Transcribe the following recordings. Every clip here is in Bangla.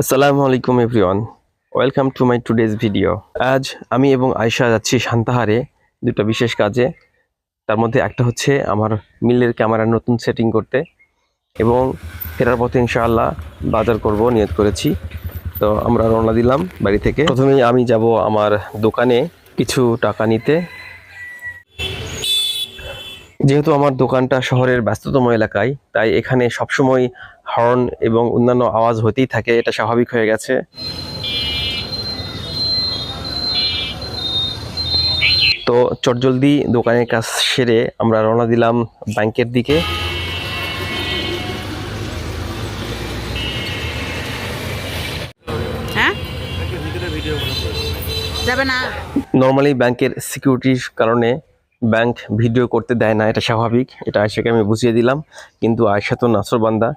আসসালামু আলাইকুম everyone. Welcome to my today's video. আজ আমি এবং আয়শা যাচ্ছি শান্তাহারে দুটো বিশেষ কাজে। তার মধ্যে একটা হচ্ছে আমার মিলের ক্যামেরার নতুন সেটিং করতে এবং ফেরার পথে ইনশাআল্লাহ বাজার করব নিয়ত করেছি। তো আমরা রওনা দিলাম বাড়ি থেকে। প্রথমেই আমি যাব আমার দোকানে কিছু টাকা নিতে। যেহেতু আমার দোকানটা শহরের ব্যস্ততম এলাকায়, তাই এখানে সবসময় হর্ন এবং অন্যান্য আওয়াজ হতেই থাকে এটা স্বাভাবিক হয়ে গেছে। তো চটজলদি দোকানের কাজ সেরে আমরা রওনা দিলাম ব্যাংকের দিকে। হ্যাঁ? নর্মালি ব্যাংকের সিকিউরিটির কারণে ব্যাংক ভিডিও করতে দেয় না এটা স্বাভাবিক এটা আয়সাকে আমি বুঝিয়ে দিলাম। কিন্তু আয়সা তো নাসর বান্দা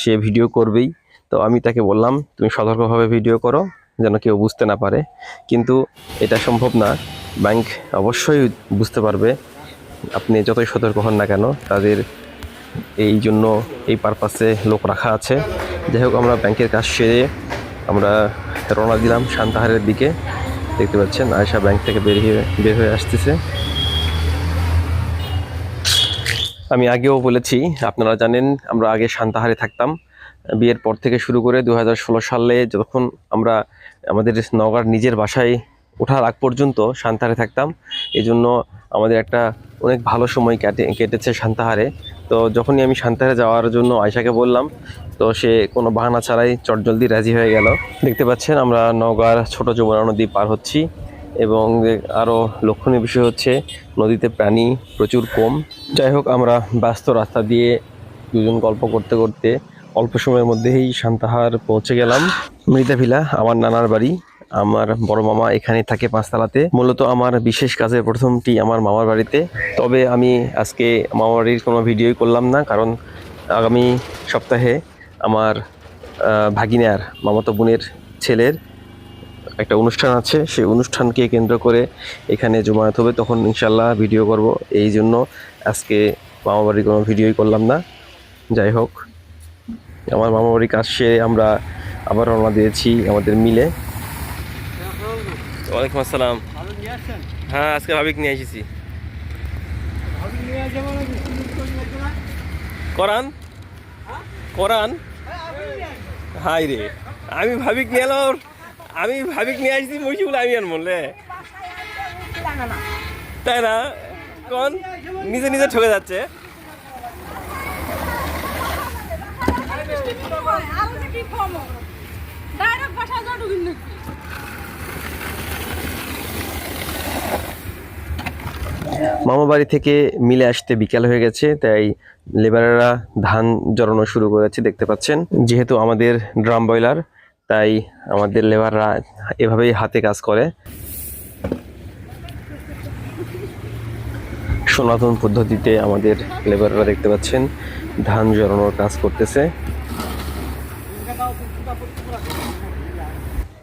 সে ভিডিও করবেই। তো আমি তাকে বললাম, তুমি সতর্কভাবে ভিডিও করো, যেন কেউ বুঝতে না পারে। কিন্তু এটা সম্ভব না। ব্যাংক অবশ্যই বুঝতে পারবে, আপনি যতই সতর্ক হন না কেন, তাদের এই জন্য, এই পারপাসে লোক রাখা আছে। যাই হোক, আমরা ব্যাংকের কাজ সেরে আমরা রওনা দিলাম শান্তাহারের দিকে। দেখতে পাচ্ছেন আয়সা ব্যাংক থেকে বের হয়ে বের হয়ে আসতেছে। আমি আগেও বলেছি, আপনারা জানেন আমরা আগে শান্তাহারে থাকতাম। বিয়ের পর থেকে শুরু করে দু হাজার ষোলো সালে যখন আমরা আমাদের নগর নিজের বাসায় ওঠার আগ পর্যন্ত শান্তাহারে থাকতাম এই জন্য আমাদের একটা অনেক ভালো সময় কেটে, কেটেছে শান্তাহারে তো যখনই আমি শান্তাহারে যাওয়ার জন্য আয়সাকে বললাম, তো সে কোনো বাহানা ছাড়াই চটজলদি রাজি হয়ে গেল। দেখতে পাচ্ছেন আমরা নওগাঁর ছোট যমুনা নদী পার হচ্ছি। এবং আরও লক্ষণীয় বিষয় হচ্ছে নদীতে প্রাণী প্রচুর কম। যাই হোক, আমরা ব্যস্ত রাস্তা দিয়ে দুজন গল্প করতে করতে অল্প সময়ের মধ্যেই শান্তাহার পৌঁছে গেলাম। মৃদাভিলা আমার নানার বাড়ি। আমার বড় মামা এখানে থাকে পাঁচতলাতে। মূলত আমার বিশেষ কাজের প্রথমটি আমার মামার বাড়িতে। তবে আমি আজকে মামার বাড়ির কোনো ভিডিওই করলাম না, কারণ আগামী সপ্তাহে আমার ভাগিনার, মামাতো বোনের ছেলের একটা অনুষ্ঠান আছে, সেই অনুষ্ঠানকে কেন্দ্র করে এখানে জমায়েত হবে। তখন ইনশাল্লাহ ভিডিও করব। এই জন্য আজকে মামা বাড়ির কোনো ভিডিওই করলাম না। যাই হোক, আমার মামা বাড়ির কাজ সেরে আমরা আবার রওনা দিয়েছি আমাদের মিলে। ওয়ালাইকুম আসসালাম। হ্যাঁ আজকে ভাবিক নিয়ে এসেছি। করান করান হাই রে আমি ভাবিক নিয়ে আমি ভাবিক নিয়ে আসছি বলে আমি বললে তাই না? কোন, নিজে নিজে ঠকে যাচ্ছে। মামা বাড়ি থেকে মিলে আসতে বিকাল হয়ে গেছে, তাই লেবারেরা ধান জড়ানো শুরু করেছে, দেখতে পাচ্ছেন। যেহেতু আমাদের ড্রাম বয়লার তাই আমাদের লেবাররা এভাবেই হাতে কাজ করে। সনাতন পদ্ধতিতে আমাদের লেবাররা দেখতে পাচ্ছেন, ধান জড়ানোর কাজ করতেছে।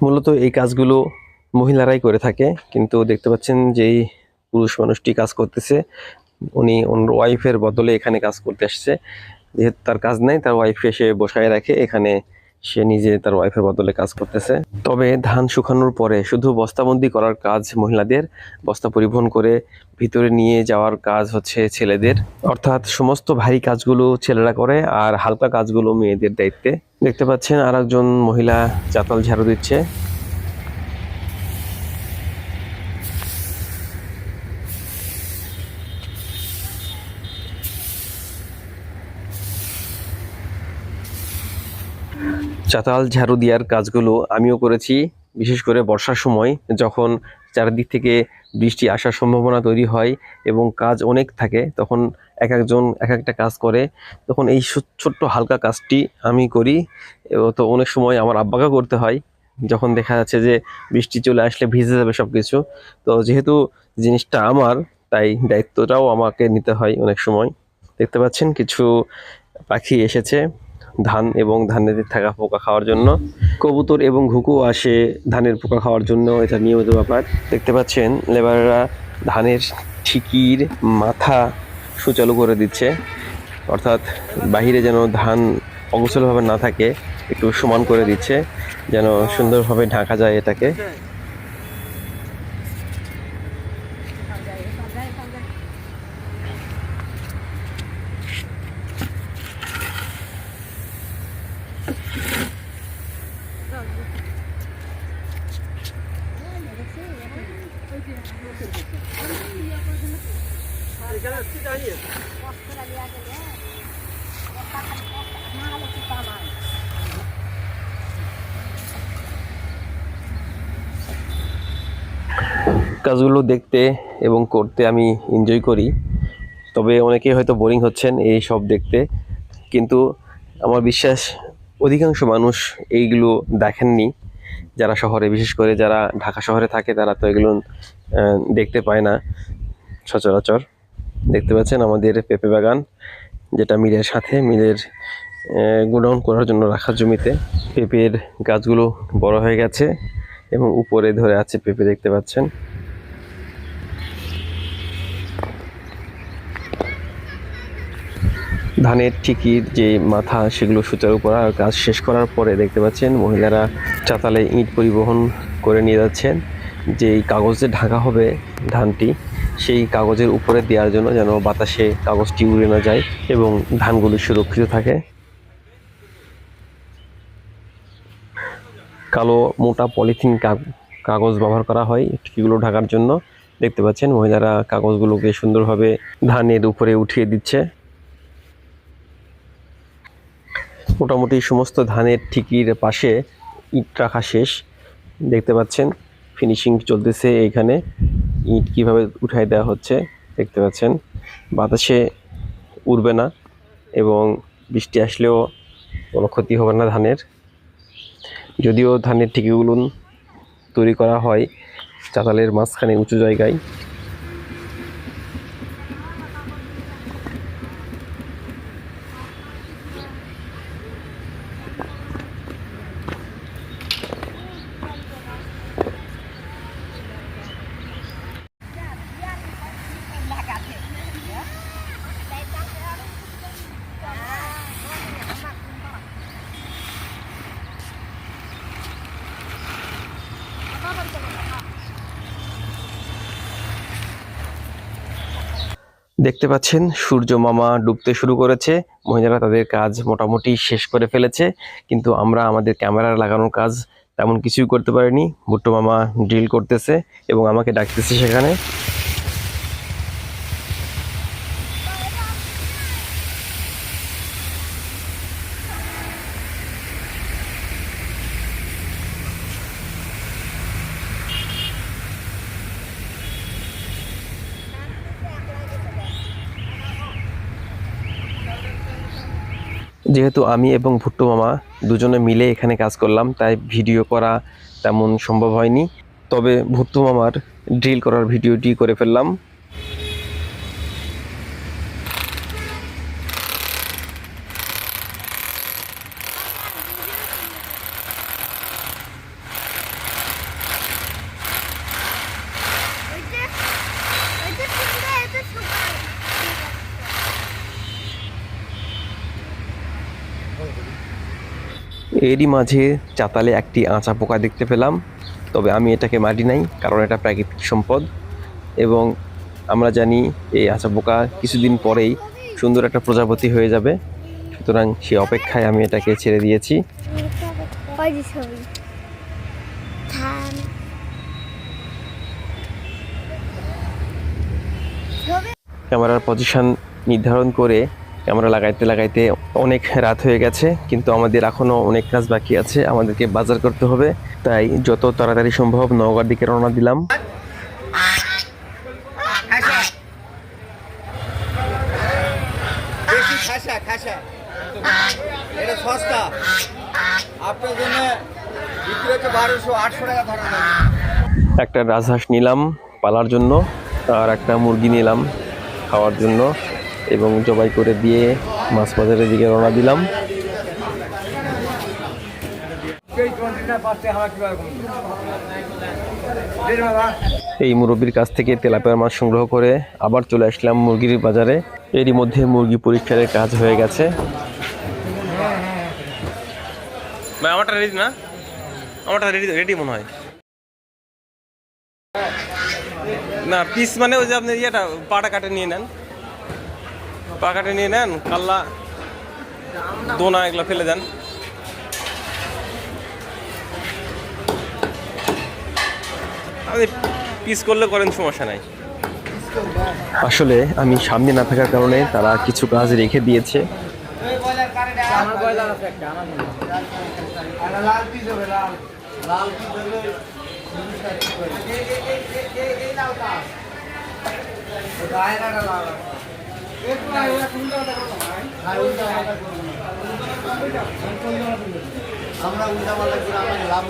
মূলত এই কাজগুলো মহিলারাই করে থাকে, কিন্তু দেখতে পাচ্ছেন যেই পুরুষ মানুষটি কাজ করতেছে। উনি ওনার ওয়াইফের বদলে এখানে কাজ করতে আসছে। যেহেতু তার কাজ নেই, তার ওয়াইফ এসে বসায় রাখে, এখানে সে নিজে তার ওয়াইফের বদলে কাজ করতেছে। তবে ধান শুকানোর পরে শুধু বস্তাবন্দি করার কাজ মহিলাদের, বস্তা পরিবহন করে ভিতরে নিয়ে যাওয়ার কাজ হচ্ছে ছেলেদের। অর্থাৎ সমস্ত ভারী কাজগুলো ছেলেরা করে আর হালকা কাজগুলো মেয়েদের দায়িত্বে। দেখতে পাচ্ছেন আর একজন মহিলা চাতাল ঝাড়ু দিচ্ছে। চাতাল, ঝাড়ু দেওয়ার কাজগুলো আমিও করেছি, বিশেষ করে বর্ষার সময় যখন চারিদিক থেকে বৃষ্টি আসার সম্ভাবনা তৈরি হয় এবং কাজ অনেক থাকে, তখন এক একজন, এক একটা কাজ করে, তখন এই ছোট্ট হালকা কাজটি আমি করি। তো অনেক সময় আমার আব্বাকে করতে হয়, যখন দেখা যাচ্ছে যে বৃষ্টি চলে আসলে ভিজে যাবে সব কিছু তো যেহেতু জিনিসটা আমার, তাই দায়িত্বটাও আমাকে নিতে হয় অনেক সময়। দেখতে পাচ্ছেন, কিছু পাখি এসেছে। ধান এবং ধানের থাকা পোকা খাওয়ার জন্য। কবুতর এবং ঘুঘু আসে ধানের পোকা খাওয়ার জন্য, এটা নিয়মিত ব্যাপার। দেখতে পাচ্ছেন, লেবাররা ধানের ঠিকির মাথা সুচালু করে দিচ্ছে। অর্থাৎ বাহিরে যেন ধান অগোছলভাবে না থাকে, একটু সমান করে দিচ্ছে, যেন সুন্দরভাবে ঢাকা যায় এটাকে। কাজগুলো দেখতে এবং করতে আমি এনজয় করি। তবে অনেকেই হয়তো বোরিং হচ্ছেন এই সব দেখতে। কিন্তু আমার বিশ্বাস, অধিকাংশ মানুষ এইগুলো দেখেননি। যারা শহরে, বিশেষ করে যারা ঢাকা শহরে থাকে, তারা তো এগুলো দেখতে পায় না। সচরাচর দেখতে পাচ্ছেন আমাদের পেঁপে বাগান, যেটা মিলের সাথে মিলের গোডাউন করার জন্য রাখা জমিতে। পেঁপের গাছগুলো বড় হয়ে গেছে এবং উপরে ধরে আছে পেঁপে, দেখতে পাচ্ছেন। ধানের ঠিকির যে মাথা সেগুলো সুচারু আর কাজ শেষ করার পরে দেখতে পাচ্ছেন মহিলারা চাতালে ইট পরিবহন করে নিয়ে যাচ্ছেন। যেই কাগজে ঢাকা হবে ধানটি, সেই কাগজের উপরে দেওয়ার জন্য যেন বাতাসে কাগজটি উড়ে না যায় এবং ধানগুলো সুরক্ষিত থাকে। কালো মোটা পলিথিন কাগ- কাগজ ব্যবহার করা হয় ঠিকিগুলো ঢাকার জন্য। দেখতে পাচ্ছেন মহিলারা কাগজগুলোকে সুন্দরভাবে ধানের উপরে উঠিয়ে দিচ্ছে। মোটামুটি সমস্ত ধানের ঠিকির পাশে ইট রাখা শেষ। দেখতে পাচ্ছেন ফিনিশিং চলতেছে এইখানে ইট কীভাবে উঠাই দেওয়া হচ্ছে দেখতে পাচ্ছেন। বাতাসে উড়বে না এবং বৃষ্টি আসলেও কোনো ক্ষতি হবে না ধানের। যদিও ধানের ঠিকিগুলো তৈরি করা হয় চাতালের মাঝখানে উঁচু জায়গায়। দেখতে পাচ্ছেন, সূর্য মামা ডুবতে শুরু করেছে। মহিলারা তাদের কাজ মোটামুটি শেষ করে ফেলেছে, কিন্তু আমরা আমাদের ক্যামেরা লাগানোর কাজ তেমন কিছুই করতে পারিনি। ভুট্টো মামা ড্রিল করতেছে এবং আমাকে ডাকতেছে সেখানে। যেহেতু আমি এবং ভুট্টু মামা দুজনে মিলে এখানে কাজ করলাম, তাই ভিডিও করা তেমন সম্ভব হয়নি। তবে ভুট্টু মামার ড্রিল করার ভিডিওটি করে ফেললাম। এরই মাঝে চাতালে একটি আঁচা পোকা দেখতে পেলাম। তবে আমি এটাকে মারি নাই কারণ এটা প্রাকৃতিক সম্পদ। এবং আমরা জানি এই আঁচা পোকা কিছুদিন পরেই সুন্দর একটা প্রজাপতি হয়ে যাবে। সুতরাং সে অপেক্ষায় আমি এটাকে ছেড়ে দিয়েছি। ক্যামেরার পজিশন নির্ধারণ করে ক্যামেরা লাগাইতে লাগাইতে অনেক রাত হয়ে গেছে কিন্তু আমাদের এখনও অনেক কাজ বাকি আছে আমাদেরকে বাজার করতে হবে। তাই যত তাড়াতাড়ি সম্ভব নওগাঁর দিকে রওনা দিলাম। বেশি খাসা খাসা। এটা সস্তা। আপনার জন্য বারোশো আটশো টাকা ধরা একটা রাজহাঁস নিলাম পালার জন্য আর একটা মুরগি নিলাম খাওয়ার জন্য। এবং জবাই করে দিয়ে মাছ বাজারের দিকে রওনা দিলাম। এই মুরব্বীর কাছ থেকে তেলাপিয়ার মাছ সংগ্রহ করে আবার চলে আসলাম মুরগির বাজারে। এরই মধ্যে মুরগি পরিষ্কারের কাজ হয়ে গেছে। আমারটা রেডি না? আমারটা রেডি রেডি মনে হয়। না পিস মানে ওই যে আপনি ইয়েটা পাটা কাটে নিয়ে নেন। পা কাটে নিয়ে নেন কাল্লা দোনা এগুলো ফেলে দেন। আপনি পিস করলে করেন সমস্যা নাই। আসলে আমি সামনে না থাকার কারণে তারা কিছু কাজ রেখে দিয়েছে। লাল আমরা করে আমাদের লাভ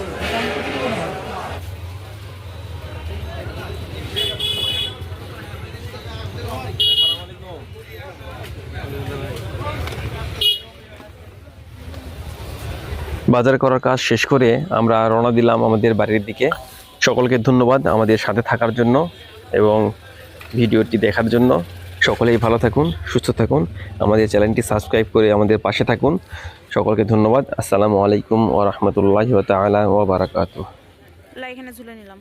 বাজার করার কাজ শেষ করে আমরা রওনা দিলাম আমাদের বাড়ির দিকে। সকলকে ধন্যবাদ আমাদের সাথে থাকার জন্য এবং ভিডিওটি দেখার জন্য। সকলেই ভালো থাকুন, সুস্থ থাকুন। আমাদের চ্যানেলটি সাবস্ক্রাইব করে আমাদের পাশে থাকুন। সকলকে ধন্যবাদ। আসসালামু আলাইকুম ও রহমতুল্লাহ তালা ও বারাকাত এখানে ঝুলে নিলাম।